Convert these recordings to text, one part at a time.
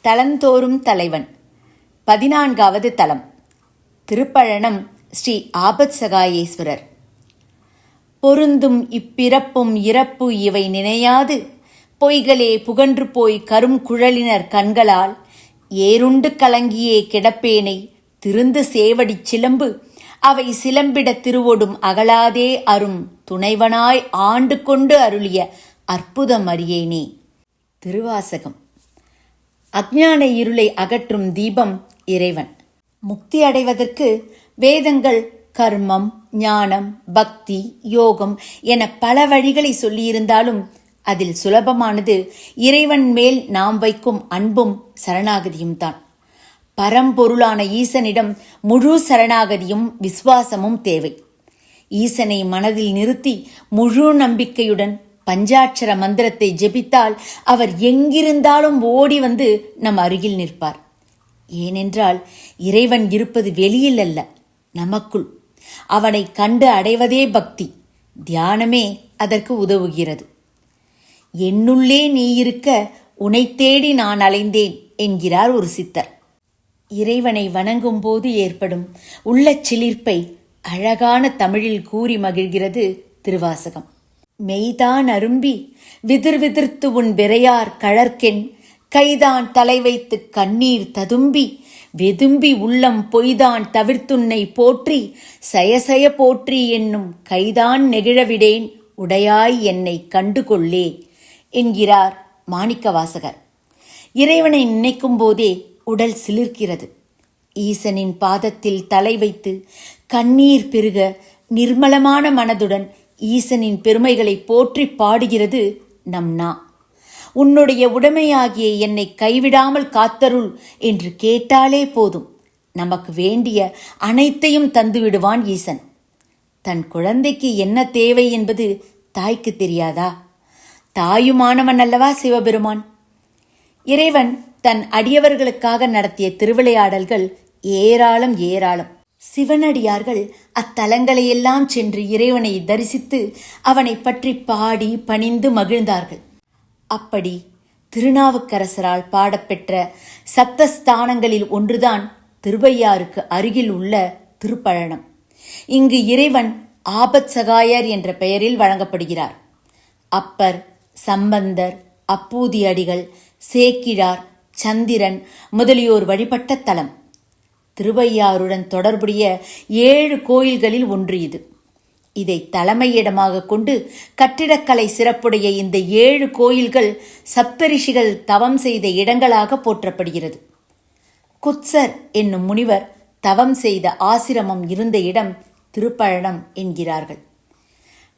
தலந்தோறும் தலைவன். பதினான்காவது தலம். திருப்பழனம் ஸ்ரீ ஆபத் சகாயேஸ்வரர். பொருந்தும் இப்பிறப்பும் இறப்பு இவை நினையாது. பொய்களே புகன்று போய் கரும் குழலினர் கண்களால். ஏருண்டு கலங்கியே கிடப்பேனை திருந்து சேவடிச் சிலம்பு. அவை சிலம்பிட திருவொடும் அகலாதே அரும் துணைவனாய் ஆண்டு கொண்டு அருளிய அற்புதம் அறியேனே. திருவாசகம். அக்ஞான இருளை அகற்றும் தீபம் இறைவன். முக்தி அடைவதற்கு வேதங்கள் கர்மம் ஞானம் பக்தி யோகம் என பல வழிகளை சொல்லியிருந்தாலும் அதில் சுலபமானது இறைவன் மேல் நாம் வைக்கும் அன்பும் சரணாகதியும் தான். பரம்பொருளான ஈசனிடம் முழு சரணாகதியும் விசுவாசமும் தேவை. ஈசனை மனதில் நிறுத்தி முழு நம்பிக்கையுடன் பஞ்சாட்சர மந்திரத்தை ஜெபித்தால் அவர் எங்கிருந்தாலும் ஓடி வந்து நம் அருகில் நிற்பார். ஏனென்றால் இறைவன் இருப்பது வெளியில் அல்ல நமக்குள். அவனை கண்டு அடைவதே பக்தி தியானமே அதற்கு உதவுகிறது. என்னுள்ளே நீ இருக்க உனை தேடி நான் அலைந்தேன் என்கிறார் ஒரு சித்தர். இறைவனை வணங்கும் போது ஏற்படும் உள்ள சிலிர்ப்பை அழகான தமிழில் கூறி மகிழ்கிறது திருவாசகம். மெய்தான் அரும்பி விதிர் விதிர்த்து உன் விரையார் கழற்கென் கைதான் தலை வைத்து கண்ணீர் ததும்பி வெதும்பி உள்ளம் பொய்தான் தவிர்த்துன்னை போற்றி சயசய போற்றி என்னும் கைதான் நெகிழவிடேன் உடையாய் என்னை கண்டுகொள்ளே என்கிறார் மாணிக்கவாசகர். இறைவனை நினைக்கும் போதே உடல் சிலிர்க்கிறது. ஈசனின் பாதத்தில் தலை வைத்து கண்ணீர் பெருக நிர்மலமான மனதுடன் ஈசனின் பெருமைகளை போற்றி பாடுகிறது நம் நா. உன்னுடைய உடைமையாகிய என்னை கைவிடாமல் காத்தருள் என்று கேட்டாலே போதும். நமக்கு வேண்டிய அனைத்தையும் தந்துவிடுவான் ஈசன். தன் குழந்தைக்கு என்ன தேவை என்பது தாய்க்கு தெரியாதா? தாயுமானவன் அல்லவா சிவபெருமான்? இறைவன் தன் அடியவர்களுக்காக நடத்திய திருவிளையாடல்கள் ஏராளம் ஏராளம். சிவனடியார்கள் அத்தலங்களையெல்லாம் சென்று இறைவனை தரிசித்து அவனை பற்றி பாடி பணிந்து மகிழ்ந்தார்கள். அப்படி திருநாவுக்கரசரால் பாடப்பெற்ற சப்தஸ்தானங்களில் ஒன்றுதான் திருவையாருக்கு அருகில் உள்ள திருப்பழனம். இங்கு இறைவன் ஆபத் சகாயர் என்ற பெயரில் வழங்கப்படுகிறார். அப்பர் சம்பந்தர் அப்பூதி அடிகள் சேக்கிழார் சந்திரன் முதலியோர் வழிபட்ட தலம். திருவையாறுடன் தொடர்புடைய ஏழு கோயில்களில் ஒன்று இது. இதை தலைமையிடமாக கொண்டு கட்டிடக்கலை சிறப்புடைய இந்த ஏழு கோயில்கள் சப்தரிஷிகள் தவம் செய்த இடங்களாக போற்றப்படுகிறது. குத்சர் என்னும் முனிவர் தவம் செய்த ஆசிரமம் இருந்த இடம் திருப்பழனம் என்கிறார்கள்.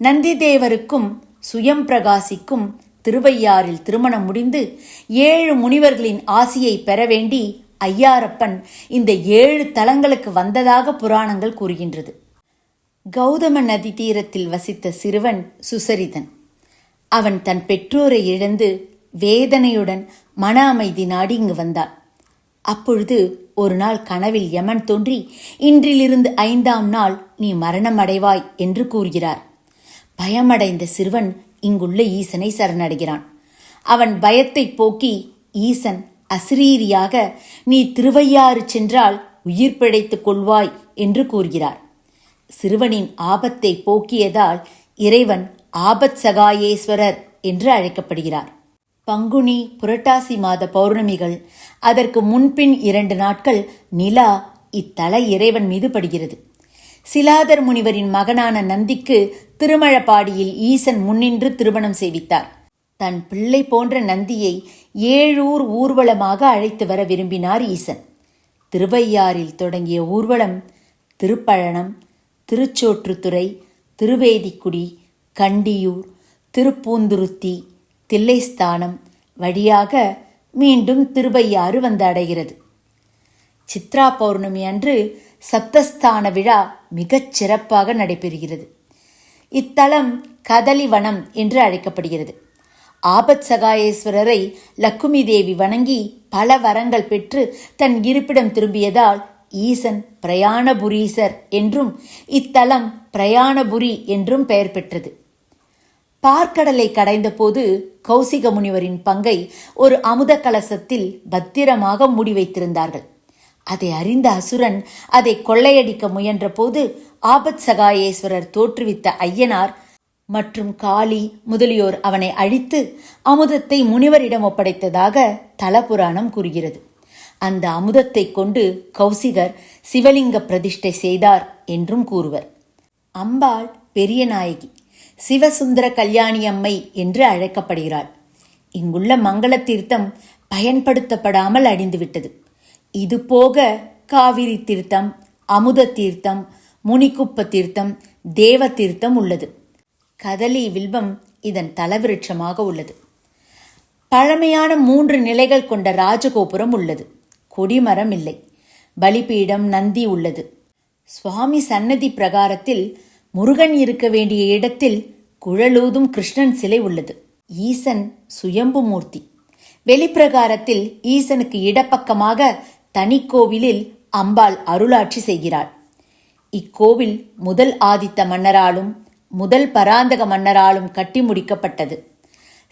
நந்திதேவருக்கும் சுயம் பிரகாசிக்கும் திருவையாறில் திருமணம் முடிந்து ஏழு முனிவர்களின் ஆசியை பெற வேண்டி ஐயாரப்பன் இந்த ஏழு தலங்களுக்கு வந்ததாக புராணங்கள் கூறுகின்றது. கௌதம நதி தீரத்தில் வசித்த சிறுவன் சுசரிதன். அவன் தன் பெற்றோரை இழந்து வேதனையுடன் மன அமைதி நாடி இங்கு வந்தான். அப்பொழுது ஒரு நாள் கனவில் யமன் தோன்றி இன்றிலிருந்து ஐந்தாம் நாள் நீ மரணமடைவாய் என்று கூறுகிறார். பயமடைந்த சிறுவன் இங்குள்ள ஈசனை சரணடைகிறான். அவன் பயத்தை போக்கி ஈசன் அசிரீரியாக நீ திருவையாறு சென்றால் உயிர் பிழைத்துக் கொள்வாய் என்று கூறுகிறார். சிறுவனின் ஆபத்தை போக்கியதால் இறைவன் ஆபத் சகாயேஸ்வரர் என்று அழைக்கப்படுகிறார். பங்குனி புரட்டாசி மாத பௌர்ணமிகள் அதற்கு முன்பின் இரண்டு நாட்கள் நிலா இத்தல இறைவன் மீது படுகிறது. சிலாதர் முனிவரின் மகனான நந்திக்கு திருமழப்பாடியில் ஈசன் முன்னின்று திருமணம் செய்வித்தார். தன் பிள்ளை போன்ற நந்தியை ஏழூர் ஊர்வலமாக அழைத்து வர விரும்பினார் ஈசன். திருவையாறில் தொடங்கிய ஊர்வலம் திருப்பழனம் திருச்சோற்றுத்துறை திருவேதிக்குடி கண்டியூர் திருப்பூந்துருத்தி தில்லைஸ்தானம் வழியாக மீண்டும் திருவையாறு வந்து அடைகிறது. சித்ரா பௌர்ணமி அன்று சப்தஸ்தான விழா மிகச் சிறப்பாக நடைபெறுகிறது. இத்தலம் கதலிவனம் என்று அழைக்கப்படுகிறது. ஆபத் சகாயேஸ்வரரை லக்குமி தேவி வணங்கி பல வரங்கள் பெற்று தன் இருப்பிடம் திரும்பியதால் ஈசன் பிரயாணபுரீசர் என்றும் இத்தலம் பிரயாணபுரி என்றும் பெயர் பெற்றது. பார்க்கடலை கடைந்தபோது கௌசிக முனிவரின் பங்கை ஒரு அமுத கலசத்தில் பத்திரமாக மூடி வைத்திருந்தார்கள். அதை அறிந்த அசுரன் அதை கொள்ளையடிக்க முயன்றபோது ஆபத் சகாயேஸ்வரர் தோற்றுவித்த ஐயனார் மற்றும் காளி முதலியோர் அவனை அழித்து அமுதத்தை முனிவரிடம் ஒப்படைத்ததாக தலபுராணம் கூறுகிறது. அந்த அமுதத்தை கொண்டு கௌசிகர் சிவலிங்க பிரதிஷ்டை செய்தார் என்றும் கூறுவர். அம்பாள் பெரிய நாயகி சிவசுந்தர கல்யாணி அம்மை என்று அழைக்கப்படுகிறாள். இங்குள்ள மங்கள தீர்த்தம் பயன்படுத்தப்படாமல் அழிந்துவிட்டது. இது போக காவிரி தீர்த்தம் அமுத தீர்த்தம் முனிக்குப்ப தீர்த்தம் தேவ தீர்த்தம் உள்ளது. கதலி வில்வம் இதன் தலவிருட்சமாக உள்ளது. பழமையான மூன்று நிலைகள் கொண்ட ராஜகோபுரம் உள்ளது. கொடிமரம் இல்லை. பலிபீடம் நந்தி உள்ளது. சுவாமி சன்னதி பிரகாரத்தில் முருகன் இருக்க வேண்டிய இடத்தில் குழலூதும் கிருஷ்ணன் சிலை உள்ளது. ஈசன் சுயம்பு மூர்த்தி. வெளிப்பிரகாரத்தில் ஈசனுக்கு இடப்பக்கமாக தனி கோவிலில் அம்பாள் அருளாட்சி செய்கிறாள். இக்கோவில் முதல் ஆதித்த மன்னராலும் முதல் பராந்தக மன்னராலும் கட்டி முடிக்கப்பட்டது.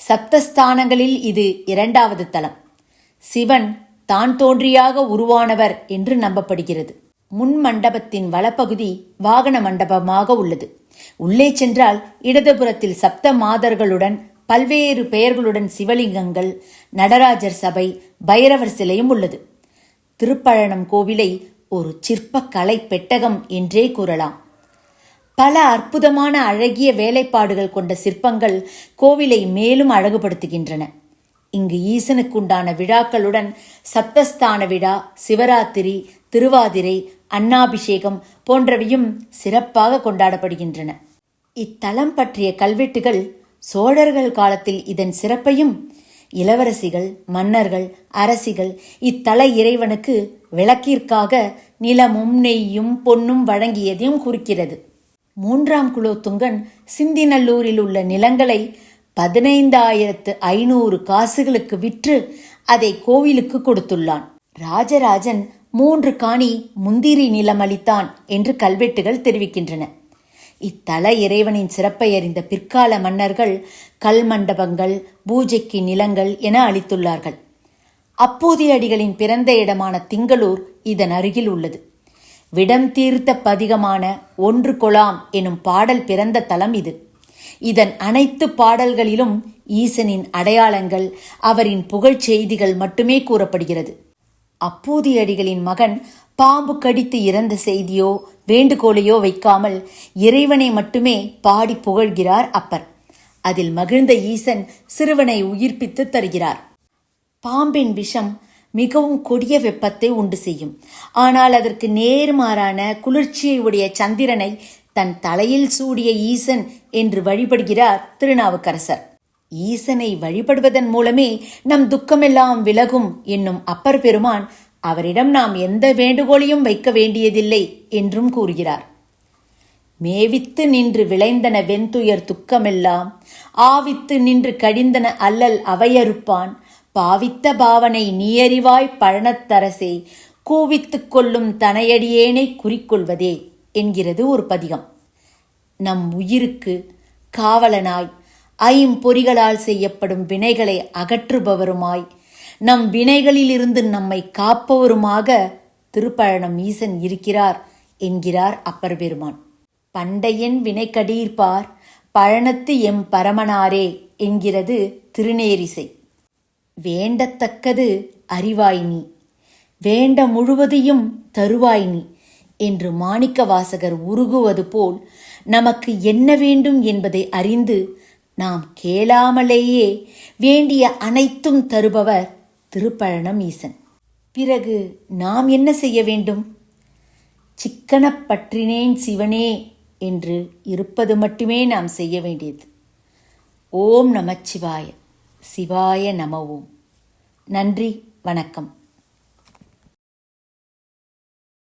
சப்தஸ்தானங்களில் இது இரண்டாவது தலம். சிவன் தான் தோன்றியாக உருவானவர் என்று நம்பப்படுகிறது. முன் மண்டபத்தின் வலப்பகுதி வாகன மண்டபமாக உள்ளது. உள்ளே சென்றால் இடதுபுறத்தில் சப்த மாதர்களுடன் பல்வேறு பெயர்களுடன் சிவலிங்கங்கள் நடராஜர் சபை பைரவர் சிலையும் உள்ளது. திருப்பழனம் கோவிலை ஒரு சிற்பக்கலை பெட்டகம் என்றே கூறலாம். பல அற்புதமான அழகிய வேலைப்பாடுகள் கொண்ட சிற்பங்கள் கோவிலை மேலும் அழகுபடுத்துகின்றன. இங்கு ஈசனுக்குண்டான விழாக்களுடன் சப்தஸ்தான விழா சிவராத்திரி திருவாதிரை அன்னாபிஷேகம் போன்றவையும் சிறப்பாக கொண்டாடப்படுகின்றன. இத்தலம் பற்றிய கல்வெட்டுகள் சோழர்கள் காலத்தில் இதன் சிறப்பையும் இளவரசிகள் மன்னர்கள் அரசிகள் இத்தல இறைவனுக்கு விளக்கிற்காக நிலமும் நெய்யும் பொன்னும் வழங்கியதையும் குறிக்கிறது. மூன்றாம் குலோத்துங்கன் சிந்திநல்லூரில் உள்ள நிலங்களை பதினைந்தாயிரத்து ஐநூறு காசுகளுக்கு விற்று அதை கோவிலுக்கு கொடுத்துள்ளான். ராஜராஜன் மூன்று காணி முந்திரி நிலம் அளித்தான் என்று கல்வெட்டுகள் தெரிவிக்கின்றன. இத்தல இறைவனின் சிறப்பை அறிந்த பிற்கால மன்னர்கள் கல் மண்டபங்கள் பூஜைக்கு நிலங்கள் என அளித்துள்ளார்கள். அப்போதைய அடிகளின் பிறந்த இடமான திங்களூர் இதன் அருகில் உள்ளது. விடம் தீர்த்த பதிகமான ஒன்று கொலாம் எனும் பாடல் பிறந்த தலம் இது. இதன் அனைத்து பாடல்களிலும் ஈசனின் அடையாளங்கள் அவரின் புகழ் செய்திகள் மட்டுமே கூறப்படுகிறது. அப்பூதியடிகளின் மகன் பாம்பு கடித்து இறந்த செய்தியோ வேண்டுகோளையோ வைக்காமல் இறைவனை மட்டுமே பாடி புகழ்கிறார் அப்பர். அதில் மகிழ்ந்த ஈசன் சிறுவனை உயிர்ப்பித்து தருகிறார். பாம்பின் விஷம் மிகவும் கொடிய வெப்பத்தை உண்டு செய்யும். ஆனால் அதற்கு நேர்மாறான குளிர்ச்சியை உடைய சந்திரனை தன் தலையில் சூடிய ஈசன் என்று வழிபடுகிறார் திருநாவுக்கரசர். ஈசனை வழிபடுவதன் மூலமே நம் துக்கமெல்லாம் விலகும் என்னும் அப்பர் பெருமான் அவரிடம் நாம் எந்த வேண்டுகோளையும் வைக்க வேண்டியதில்லை என்றும் கூறுகிறார். மேவித்து நின்று விளைந்தன வெண்துயர் துக்கமெல்லாம் ஆவித்து நின்று கழிந்தன அல்லல் அவையறுப்பான் பாவித்த பாவனை நீயறிவாய் பழனத்தரசே கூவித்துக் கொள்ளும் தனையடியேனை குறிக்கொள்வதே என்கிறது ஒரு பதிகம். நம் உயிருக்கு காவலனாய் ஐம்பொறிகளால் செய்யப்படும் வினைகளை அகற்றுபவருமாய் நம் வினைகளிலிருந்து நம்மை காப்பவருமாக திருப்பழனம் ஈசன் இருக்கிறார் என்கிறார் அப்பர் பெருமான் பண்டையன் வினைக்கடீர்ப்பார் பழனத்து எம் பரமனாரே என்கிறது திருநேரிசை. வேண்டத்தக்கது அறிவாய் நீ. வேண்ட முழுவதையும் தருவாய் நீ என்று மாணிக்க வாசகர் உருகுவது போல் நமக்கு என்ன வேண்டும் என்பதை அறிந்து நாம் கேளாமலேயே வேண்டிய அனைத்தும் தருபவர் திருப்பழனம் ஈசன் பிறகு நாம் என்ன செய்ய வேண்டும்? சிக்கனப்பற்றினேன் சிவனே என்று இருப்பது மட்டுமே நாம் செய்ய வேண்டியது. ஓம் நமச்சிவாய. சிவாய நமவும். நன்றி வணக்கம்.